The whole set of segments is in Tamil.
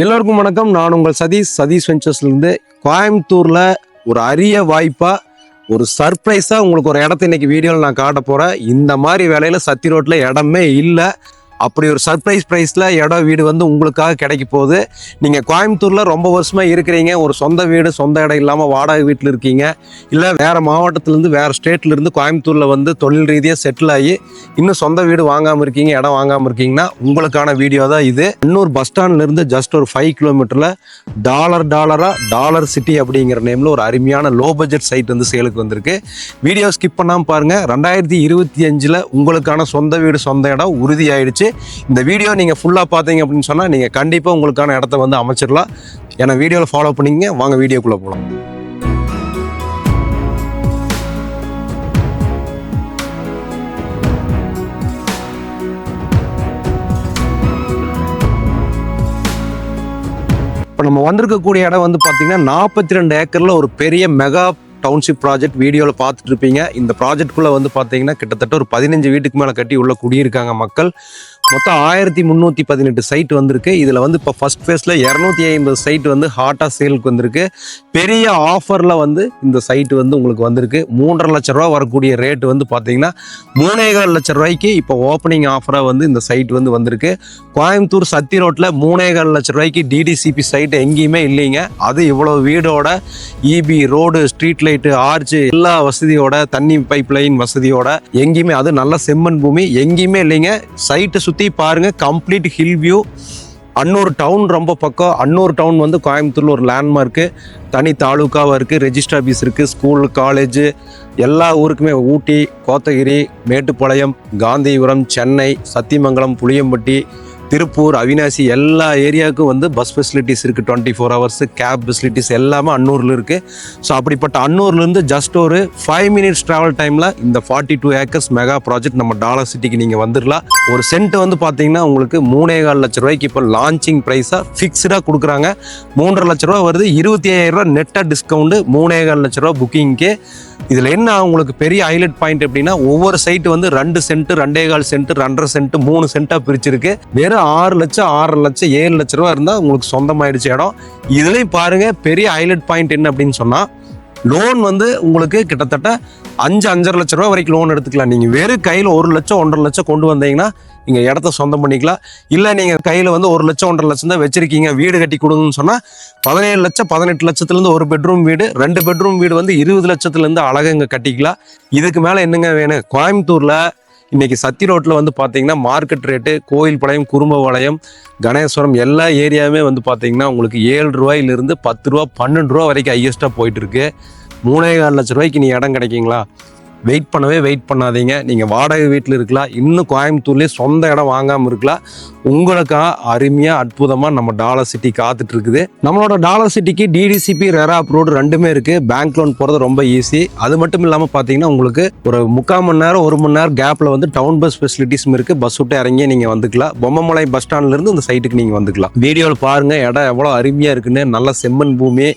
எல்லோருக்கும் வணக்கம். நான் உங்கள் சதீஷ். சதீஷ் வெஞ்சர்ஸ்லேருந்து கோயம்புத்தூரில் ஒரு அரிய வாய்ப்பாக ஒரு சர்ப்ரைஸாக உங்களுக்கு ஒரு இடத்த இன்னைக்கு வீடியோவில் நான் காட்ட போகிறேன் இந்த மாதிரி வேலையில் சத்தி ரோட்டில் இடமே இல்லை. அப்படி ஒரு சர்ப்ரைஸ் ப்ரைஸில் இடம் வீடு வந்து உங்களுக்காக கிடைக்க போகுது. நீங்கள் கோயம்புத்தூரில் ரொம்ப வருஷமாக இருக்கிறீங்க. ஒரு சொந்த வீடு சொந்த இடம் இல்லாமல் வாடகை வீட்டில் இருக்கீங்க. இல்லை வேறு மாவட்டத்திலேருந்து வேறு ஸ்டேட்லேருந்து கோயம்புத்தூரில் வந்து தொழில் ரீதியாக செட்டில் ஆகி இன்னும் சொந்த வீடு வாங்காமல் இருக்கீங்க இடம் வாங்காமல் இருக்கீங்கன்னா உங்களுக்கான வீடியோ தான் இது. இன்னொரு பஸ் ஸ்டாண்ட்லேருந்து ஜஸ்ட் ஒரு ஃபைவ் கிலோமீட்டரில் டாலர் டாலராக டாலர் சிட்டி அப்படிங்கிற நேமில் ஒரு அருமையான லோ பட்ஜெட் சைட் வந்து சேலுக்கு வந்திருக்கு. வீடியோ ஸ்கிப் பண்ணாமல் பாருங்கள் ரெண்டாயிரத்தி இருபத்தி அஞ்சில் உங்களுக்கான சொந்த வீடு சொந்த இடம் உறுதியாயிடுச்சு. இந்த வீடியோ நீங்கள் ஃபுல்லாக பார்த்தீங்க அப்படின்னு சொன்னால் நீங்கள் கண்டிப்பாக உங்களுக்கான இடத்த வந்து அமைச்சிடலாம். ஏன்னா வீடியோவில் ஃபாலோ பண்ணிங்க வாங்க வீடியோக்குள்ளே போகலாம் இப்போ நம்ம வந்திருக்கக்கூடிய இடம் வந்து பார்த்தீங்கன்னா நாற்பத்தி ரெண்டு ஏக்கரில் ஒரு பெரிய மெகா டவுன்ஷிப் ப்ராஜெக்ட் வீடியோவில் பார்த்துட்டு இருப்பீங்க. இந்த ப்ராஜெக்ட்குள்ளே வந்து பார்த்தீங்கன்னா கிட்டத்தட்ட ஒரு பதினஞ்சு வீட்டுக்கு மேலே கட்டி உள்ள குடியிருக்காங்க மக்கள். மொத்தம் ஆயிரத்தி முந்நூற்றி பதினெட்டு சைட் வந்திருக்கு. இதில் வந்து இப்போ ஃபர்ஸ்ட் ஃபேஸில் இரநூத்தி ஐம்பது சைட் வந்து ஹாட்டாக சேலுக்கு வந்திருக்கு. பெரிய ஆஃபரில் வந்து இந்த சைட் வந்து உங்களுக்கு வந்திருக்கு. மூன்றரை லட்ச ரூபா வரக்கூடிய ரேட் வந்து பார்த்தீங்கன்னா மூணேகால் லட்ச ரூபாய்க்கு இப்போ ஓப்பனிங் ஆஃபராக வந்து இந்த சைட் வந்து வந்திருக்கு. கோயம்புத்தூர் சத்தி ரோட்டில் மூணேகால் லட்ச ரூபாய்க்கு டிடிசிபி சைட் எங்கேயுமே இல்லைங்க. அது இவ்வளோ வீடோட EB road street light arch எல்லா வசதியோட தண்ணி பைப் லைன் வசதியோட எங்கேயுமே அது நல்ல செம்மண் பூமி எங்கேயுமே இல்லைங்க. சைட்டை சுற்றி சுற்றி பாருங்கள் complete hill view Annur town ரொம்ப பக்கம். அன்னூர் டவுன் வந்து கோயம்புத்தூரில் ஒரு லேண்ட்மார்க்கு தனி தாலுக்காவாக இருக்குது ரெஜிஸ்டர் ஆஃபீஸ் இருக்குது ஸ்கூல் காலேஜு எல்லா ஊருக்குமே ஊட்டி கோத்தகிரி மேட்டுப்பாளையம் காந்திபுரம் சென்னை சத்தியமங்கலம் புளியம்பட்டி திருப்பூர் அவினாசி எல்லா ஏரியாவுக்கும் வந்து பஸ் ஃபெசிலிட்டிஸ் இருக்குது twenty four hours cab facilities எல்லாமே அன்னூரில் இருக்குது ஸோ அப்படிப்பட்ட அன்னூர்லேருந்து ஜஸ்ட் ஒரு ஃபைவ் மினிட்ஸ் ட்ராவல் டைமில் இந்த forty two acres mega project நம்ம டாலர் சிட்டிக்கு நீங்கள் வந்துடலாம் ஒரு சென்ட் வந்து பார்த்தீங்கன்னா உங்களுக்கு மூணே கால் லட்ச ரூபாய்க்கு இப்போ லான்ச்சிங் ப்ரைஸாக ஃபிக்ஸ்டாக கொடுக்குறாங்க. மூன்றரை லட்ச ரூபா வருது. இருபத்தி ஐயாயிரம் ரூபா நெட்டாக டிஸ்கவுண்ட்டு மூணே கால் லட்ச ரூபா புக்கிங்க்கு இதில் என்ன உங்களுக்கு பெரிய ஹைலைட் பாயிண்ட் அப்படின்னா ஒவ்வொரு சைட்டு வந்து ரெண்டு சென்ட் ரெண்டே கால் சென்ட் ரெண்டரை சென்ட் மூணு சென்ட்டாக பிரிச்சிருக்கு. வெறும் ஆறு லட்சம் ஆறரை லட்சம் ஏழு லட்ச ரூபா இருந்தால் உங்களுக்கு சொந்தமாயிடுச்சு இடம். இதுலேயும் பாருங்க பெரிய ஹைலைட் பாயிண்ட் என்ன அப்படின்னு சொன்னால் லோன் வந்து உங்களுக்கு கிட்டத்தட்ட அஞ்சு அஞ்சரை லட்ச ரூபா வரைக்கும் லோன் எடுத்துக்கலாம். நீங்கள் வெறும் கையில் ஒரு லட்சம் ஒன்றரை லட்சம் கொண்டு வந்தீங்கன்னா நீங்கள் இடத்த சொந்தம் பண்ணிக்கலாம். இல்லை நீங்கள் கையில் வந்து ஒரு லட்சம் ஒன்றரை லட்சம் தான் வச்சிருக்கீங்க. வீடு கட்டி கொடுங்கன்னு சொன்னால் பதினேழு லட்சம் பதினெட்டு லட்சத்துலேருந்து ஒரு பெட்ரூம் வீடு ரெண்டு பெட்ரூம் வீடு வந்து இருபது லட்சத்துலேருந்து அழகாக இங்கே கட்டிக்கலாம். இதுக்கு மேலே என்னங்க வேணும்? கோயம்புத்தூரில் இன்னைக்கு சத்தி ரோட்டில் வந்து பார்த்தீங்கன்னா மார்க்கெட் ரேட்டு கோயில் பாளையம் குறும்பபாளையம் கணேஸ்வரம் எல்லா ஏரியாவுமே வந்து பார்த்தீங்கன்னா உங்களுக்கு ஏழு ரூபாயிலிருந்து பத்து ரூபா பன்னெண்டு ரூபா வரைக்கும் ஹையஸ்ட்டாக போயிட்டுருக்கு. மூணே கால் லட்ச ரூபாய்க்கு நீ இடம் கிடைக்குங்களா? வெயிட் பண்ணவே வெயிட் பண்ணாதீங்க. நீங்கள் வாடகை வீட்டில் இருக்கலாம். இன்னும் கோயம்புத்தூர்லேயே சொந்த இடம் வாங்காமல் இருக்கலாம். உங்களுக்காக அருமையாக அற்புதமாக நம்ம டாலர் சிட்டி காத்துட்டு இருக்குது நம்மளோட டாலர் சிட்டிக்கு டிடிசிபி ரெரா அப்ரூவ்டு ரெண்டுமே இருக்குது பேங்க் லோன் போகிறது ரொம்ப ஈஸி அது மட்டும் இல்லாமல் பார்த்தீங்கன்னா உங்களுக்கு ஒரு முக்கால் மணி நேரம் ஒரு மணி நேரம் கேப்பில் வந்து டவுன் பஸ் ஃபெசிலிட்டிஸும் இருக்குது பஸ் விட்டு இறங்கி நீங்கள் வந்துக்கலாம். பொம்மமலை பஸ் ஸ்டாண்ட்லேருந்து இந்த சைட்டுக்கு நீங்கள் வந்துக்கலாம். வீடியோவில் பாருங்கள் இடம் எவ்வளோ அருமையாக இருக்குன்னு. நல்ல செம்மண் பூமி.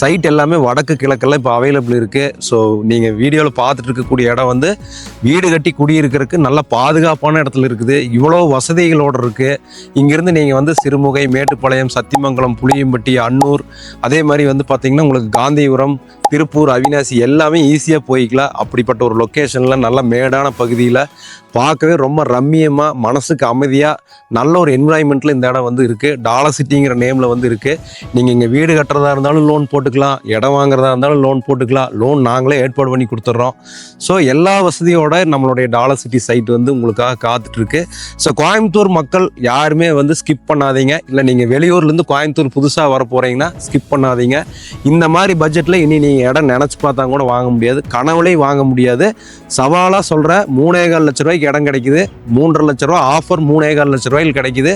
சைட் எல்லாமே வடக்கு கிழக்கெல்லாம் இப்போ அவைலபிள் இருக்குது ஸோ நீங்கள் வீடியோவில் பார்த்துட்டு இருக்கக்கூடிய இடம் வந்து வீடு கட்டி குடியிருக்கிறதுக்கு நல்ல பாதுகாப்பான இடத்துல இருக்குது. இவ்வளோ வசதிகளோடு இருக்குது இங்கேருந்து நீங்கள் வந்து சிறுமுகை மேட்டுப்பாளையம் சத்தியமங்கலம் புளியம்பட்டி அன்னூர் அதே மாதிரி வந்து பார்த்திங்கன்னா உங்களுக்கு காந்திபுரம் திருப்பூர் அவினாசி எல்லாமே ஈஸியாக போய்க்கலாம். அப்படிப்பட்ட ஒரு லொக்கேஷனில் நல்ல மேடான பகுதியில் பார்க்கவே ரொம்ப ரம்மியமாக மனசுக்கு அமைதியாக நல்ல ஒரு என்விரான்மெண்ட்டில் இந்த இடம் வந்து இருக்குது டாலர் சிட்டிங்கிற நேமில் வந்து இருக்குது நீங்கள் இங்கே வீடு கட்டுறதா இருந்தாலும் லோன் போட்டுக்கலாம். இடம் வாங்குறதா இருந்தாலும் லோன் போட்டுக்கலாம். லோன் நாங்களே ஏற்பாடு பண்ணி கொடுத்துட்றோம். ஸோ எல்லா வசதியோட நம்மளுடைய டாலர் சிட்டி சைட் வந்து உங்களுக்காக காத்துட்ருக்கு. ஸோ கோயம்புத்தூர் மக்கள் யாருமே வந்து ஸ்கிப் பண்ணாதீங்க. இல்லை நீங்கள் வெளியூர்லேருந்து கோயம்புத்தூர் புதுசாக வர போகிறீங்கன்னா ஸ்கிப் பண்ணாதீங்க. இந்த மாதிரி பட்ஜெட்டில் இனி நீங்கள் இடம் நினச்சி பார்த்தா கூட வாங்க முடியாது. கனவுலையும் வாங்க முடியாது. சவாலாக சொல்கிற மூணேகால் லட்ச ரூபாய்க்கு இடம் கிடைக்குது. மூன்றரை லட்ச ரூபா ஆஃபர் மூணேகால் லட்ச ரூபாயில் கிடைக்குது.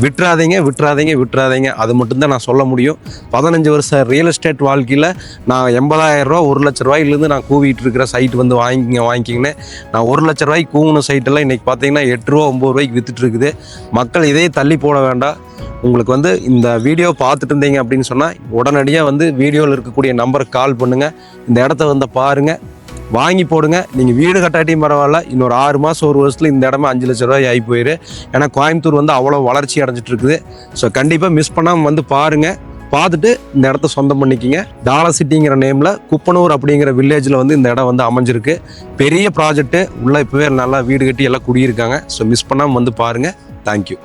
விட்டுறாதீங்க விட்டுறாதீங்க விட்டுறாதீங்க. அது மட்டும்தான் நான் சொல்ல முடியும். பதினஞ்சு வருஷம் ரியல் எஸ்டேட் வாழ்க்கையில் நான் எண்பதாயிரம் ரூபா ஒரு லட்ச ரூபாயிலேருந்து நான் கூவிட்டு இருக்கிற சைட் வந்து வாங்கிக்கிங்க வாங்கிக்கிங்கன்னு நான் ஒரு லட்ச ரூபாய்க்கு கூவின சைட்டெல்லாம் இன்றைக்கி பார்த்தீங்கன்னா எட்டு ரூபா ஒம்பது ரூபாய்க்கு விற்றுட்டு இருக்குது. மக்கள் இதே தள்ளி போட வேண்டாம். உங்களுக்கு வந்து இந்த வீடியோ பார்த்துட்டு இருந்தீங்க அப்படின்னு சொன்னால் உடனடியாக வந்து வீடியோவில் இருக்கக்கூடிய நம்பருக்கு கால் பண்ணுங்கள் இந்த இடத்த வந்து பாருங்கள் வாங்கி போடுங்க. நீங்கள் வீடு கட்டாட்டியும் பரவாயில்ல. இன்னொரு ஆறு மாதம் ஒரு வருஷத்தில் இந்த இடமே அஞ்சு லட்ச ரூபாய் ஆகி போயிரு. ஏன்னா கோயம்புத்தூர் வந்து அவ்வளோ வளர்ச்சி அடைஞ்சிட்டு இருக்குது ஸோ கண்டிப்பாக மிஸ் பண்ணாமல் வந்து பாருங்கள் பார்த்துட்டு இந்த இடத்த சொந்தம் பண்ணிக்கிங்க. டாலர் சிட்டிங்கிற நேமில் குப்பனூர் அப்படிங்கிற வில்லேஜில் வந்து இந்த இடம் வந்து அமைஞ்சிருக்கு. பெரிய ப்ராஜெக்ட்டு உள்ளே இப்போவே நல்லா வீடு கட்டி எல்லாம் குடியிருக்காங்க. ஸோ மிஸ் பண்ணாமல் வந்து பாருங்கள் தேங்க்யூ